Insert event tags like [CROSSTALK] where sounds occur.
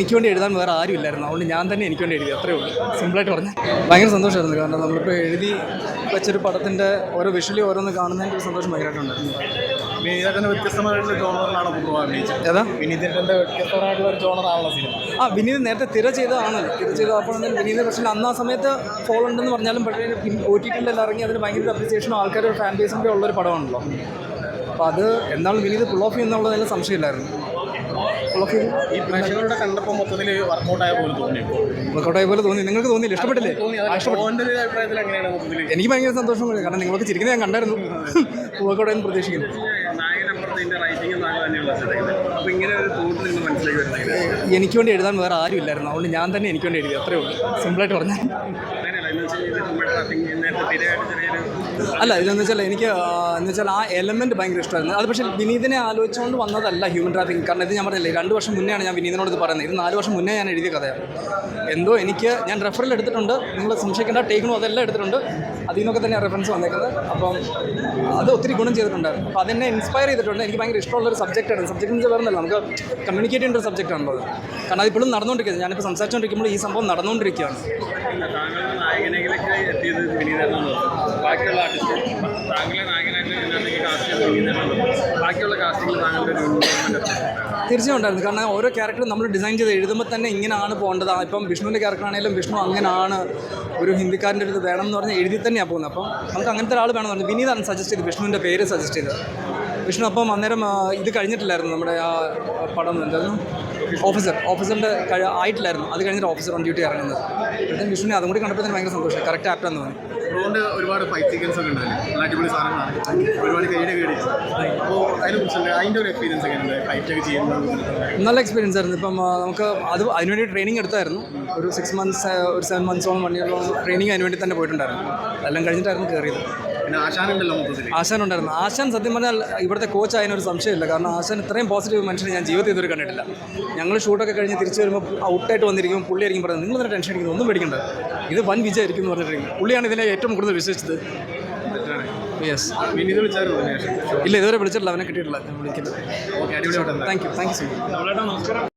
എനിക്ക് വേണ്ടി എഴുതാൻ വേറെ ആരും ഇല്ലായിരുന്നു അതുകൊണ്ട് ഞാൻ തന്നെ എനിക്ക് വേണ്ടി എഴുതി. അത്രേ ഉള്ളൂ. സിമ്പിളായിട്ട് പറഞ്ഞു ഭയങ്കര സന്തോഷമായിരുന്നു. കാരണം നമ്മളിപ്പോൾ എഴുതി വെച്ചൊരു പടത്തിന്റെ ഓരോ വിഷലി ഓരോന്ന് കാണുന്നതിന്റെ ഒരു സന്തോഷം ഭയങ്കരമായിട്ടുണ്ടായിരുന്നു വിനീതേട്ടന്റെ വ്യത്യസ്തമായിട്ടുള്ള ജോണറിലാണ് പൂർവം അഭിനയിച്ചത്. ഏതാ? വിനീതേട്ടന്റെ വ്യത്യസ്തമായിട്ടുള്ള ഒരു ജോണറാണല്ലോ സിനിമ. ആ വിനീത് നേരത്തെ തിര ചെയ്തതാണ് തിര ചെയ്ത അപ്പോൾ വിനീത് പക്ഷേ അന്ന് ആ സമയത്ത് ഫോൾ ഉണ്ടെന്ന് പറഞ്ഞാലും പക്ഷേ ഒ ടി ടിയിലെല്ലാം ഇറങ്ങി അതിന് ഭയങ്കര അപ്രിസിയേഷനും ആൾക്കാരുടെ ഫാൻ ബേസിന്റെ ഉള്ളൊരു പടമാണല്ലോ. അപ്പോൾ അത് എന്നാലും വിനീത് പുൾ ഓഫ് ചെയ്യുന്നുള്ളതിൽ സംശയമില്ലായിരുന്നു. ഈ പ്രേക്ഷകരുടെ കണ്ടപ്പോൾ മൊത്തത്തിൽ വർക്കൗട്ടായ പോലെ തോന്നി. വർക്കൗട്ടായ പോലെ തോന്നി. നിങ്ങൾക്ക് തോന്നിയില്ല? ഇഷ്ടപ്പെട്ടില്ലേ? അഭിപ്രായത്തിൽ എങ്ങനെയാണ് മൊത്തത്തിൽ എനിക്ക് ഭയങ്കര സന്തോഷം കാരണം നിങ്ങൾക്ക് ചിരിക്കുന്നത് ഞാൻ കണ്ടായിരുന്നു. [LAUGHS] പ്രതീക്ഷിക്കുന്നു. നിങ്ങൾ മനസ്സിലേക്ക് വരുന്നത് എനിക്ക് വേണ്ടി എഴുതാൻ വേറെ ആരും ഇല്ലായിരുന്നു അതുകൊണ്ട് ഞാൻ തന്നെ എനിക്ക് വേണ്ടി എഴുതി. അത്രേ ഉള്ളൂ. സിമ്പിളായിട്ട് പറഞ്ഞാൽ. അല്ല ഇതെന്ന് വെച്ചാൽ എനിക്ക് എന്ന് വെച്ചാൽ ആ എലമെന്റ് ഭയങ്കര ഇഷ്ടമായിരുന്നു. അത് പക്ഷേ വിനീതിനെ ആലോചിച്ചുകൊണ്ട് വന്നതല്ല ഹ്യൂമൻ ട്രാഫിക് കാരണം ഇത് ഞാൻ പറഞ്ഞില്ലേ രണ്ട് വർഷം മുന്നെയാണ് ഞാൻ വിനീതിനോട് ഇത് പറയുന്നത്. ഇത് നാല് വർഷം മുന്നേ ഞാൻ എഴുതിയ കഥയാണ്. എന്തോ എനിക്ക് ഞാൻ റെഫറൽ എടുത്തിട്ടുണ്ട്. നിങ്ങൾ സംശയിക്കേണ്ട ടേക്കണോ അതെല്ലാം എടുത്തിട്ടുണ്ട്. അതിൽ നിന്നൊക്കെ തന്നെ റെഫറൻസ് വന്നേക്കുന്നത്. അപ്പം അത് ഒത്തിരി ഗുണം ചെയ്തിട്ടുണ്ടായിരുന്നു. അപ്പോൾ അതെന്നെ ഇൻസ്പയർ ചെയ്തിട്ടുണ്ട്. എനിക്ക് ഭയങ്കര ഇഷ്ടമുള്ള ഒരു സബ്ജക്റ്റാണ് സബ്ജക്റ്റ് എന്ന് പറഞ്ഞല്ലോ നമുക്ക് കമ്മ്യൂണിക്കേറ്റ് ചെയ്യേണ്ട ഒരു സബ്ജക്റ്റാണല്ലോ അത്. കാരണം അതിപ്പോഴും നടന്നുകൊണ്ടിരിക്കുന്നത് ഞാനിപ്പോൾ സംസാരിച്ചുകൊണ്ടിരിക്കുമ്പോൾ ഈ സംഭവം നടന്നുകൊണ്ടിരിക്കുകയാണ്. താങ്കളുടെ നായകനിലേക്ക് എത്തിയത് വിനീതനാണ് ബാക്കിയുള്ള ആർട്ടിസ്റ്റ് താങ്കളെ നായകനായിട്ട് കാസ്റ്റിംഗ് വിനീതനാണ് ബാക്കിയുള്ള കാസ്റ്റിംഗിൽ താങ്കളുടെ ഒരു ഇൻവോൾവ്മെന്റ് തീർച്ചയായും ഉണ്ടായിരുന്നു. കാരണം ഓരോ ക്യാരക്ടറും നമ്മൾ ഡിസൈൻ ചെയ്ത് എഴുതുമ്പോൾ തന്നെ ഇങ്ങനെയാണ് പോകേണ്ടത് ഇപ്പം വിഷ്ണുവിന്റെ ക്യാരക്ടറാണെങ്കിലും വിഷ്ണു അങ്ങനെയാണ് ഒരു ഹിന്ദിക്കാരന്റെ അടുത്ത് വേണം എന്ന് പറഞ്ഞാൽ എഴുതി തന്നെയാണ് പോകുന്നത്. അപ്പം നമുക്ക് അങ്ങനത്തെ ഒരാൾ വേണമെന്ന് പറഞ്ഞു. വിനീതാണ് സജസ്റ്റ് ചെയ്ത് വിഷ്ണുവിന്റെ പേര് സജസ്റ്റ് ചെയ്തത്. വിഷ്ണു അപ്പം അന്നേരം ഇത് കഴിഞ്ഞിട്ടില്ലായിരുന്നു നമ്മുടെ ആ പടം എന്തായിരുന്നു ഓഫീസർ. ഓഫീസറിന്റെ ആയിട്ടില്ലായിരുന്നു. അത് കഴിഞ്ഞിട്ട് ഓഫീസർ ഓൺ ഡ്യൂട്ടി ഇറങ്ങുന്നത്. അപ്പോഴത്തേക്കും വിഷ്ണുവിനെ അതും കൂടി കണ്ടപ്പോൾ തന്നെ ഭയങ്കര സന്തോഷം. കറക്റ്റ് ആപ്റ്റാന്ന് തോന്നി അതുകൊണ്ട് ഒരുപാട് ഫൈറ്റ് സീക്വൻസ് ഒക്കെ ഉണ്ടായിരുന്നു നല്ല അടിപൊളി സാധനങ്ങളാണ്. ഒരുപാട് കൈയുടെ അപ്പോൾ അതിനെക്കുറിച്ചുള്ള അതിന്റെ ഒരു എക്സ്പീരിയൻസ് ഫൈറ്റ് ഒക്കെ ചെയ്യുന്നത്? നല്ല എക്സ്പീരിയൻസ് ആയിരുന്നു. ഇപ്പം നമുക്ക് അത് അതിനുവേണ്ടി ട്രെയിനിങ് എടുത്തായിരുന്നു. ഒരു സിക്സ് മന്ത്സ് ഒരു സെവൻ മന്ത്സോളം വൺ ഇയറോളം ട്രെയിനിങ് അതിനുവേണ്ടി തന്നെ പോയിട്ടുണ്ടായിരുന്നു. എല്ലാം കഴിഞ്ഞിട്ടായിരുന്നു കയറിയത് പിന്നെ ആശാനുണ്ടല്ലോ മൊത്തത്തിൽ ആശാൻ ഉണ്ടായിരുന്നു ആശാൻ സത്യം പറഞ്ഞാൽ ഇവിടുത്തെ കോച്ച് ആയതിനൊരു സംശയമില്ല. കാരണം ആശാൻ ഇത്രയും പോസിറ്റീവ് മനുഷ്യനെ ഞാൻ ജീവിതത്തിൽ ഇതുവരെ കണ്ടിട്ടില്ല. ഞങ്ങൾ ഷൂട്ടൊക്കെ കഴിഞ്ഞ് തിരിച്ച് വരുമ്പോൾ ഔട്ടായിട്ട് വന്നിരിക്കും പുള്ളിയായിരിക്കും പറയുന്നത് നിങ്ങൾ തന്നെ ടെൻഷൻ അടിക്കുന്നത്? ഒന്നും പേടിക്കണ്ട. ഇത് വൻ വിജയമായിരിക്കും എന്ന് പറഞ്ഞിട്ടുണ്ടെങ്കിൽ പുള്ളിയാണ് ഇതിനെ ഏറ്റവും കൂടുതൽ വിശ്വസിച്ചത്. യെസ് ഇല്ല ഇതുവരെ വിളിച്ചിട്ടില്ല. അവനെ കിട്ടിയിട്ടില്ല. ഞാൻ വിളിക്കുന്നത് thank you thank you so much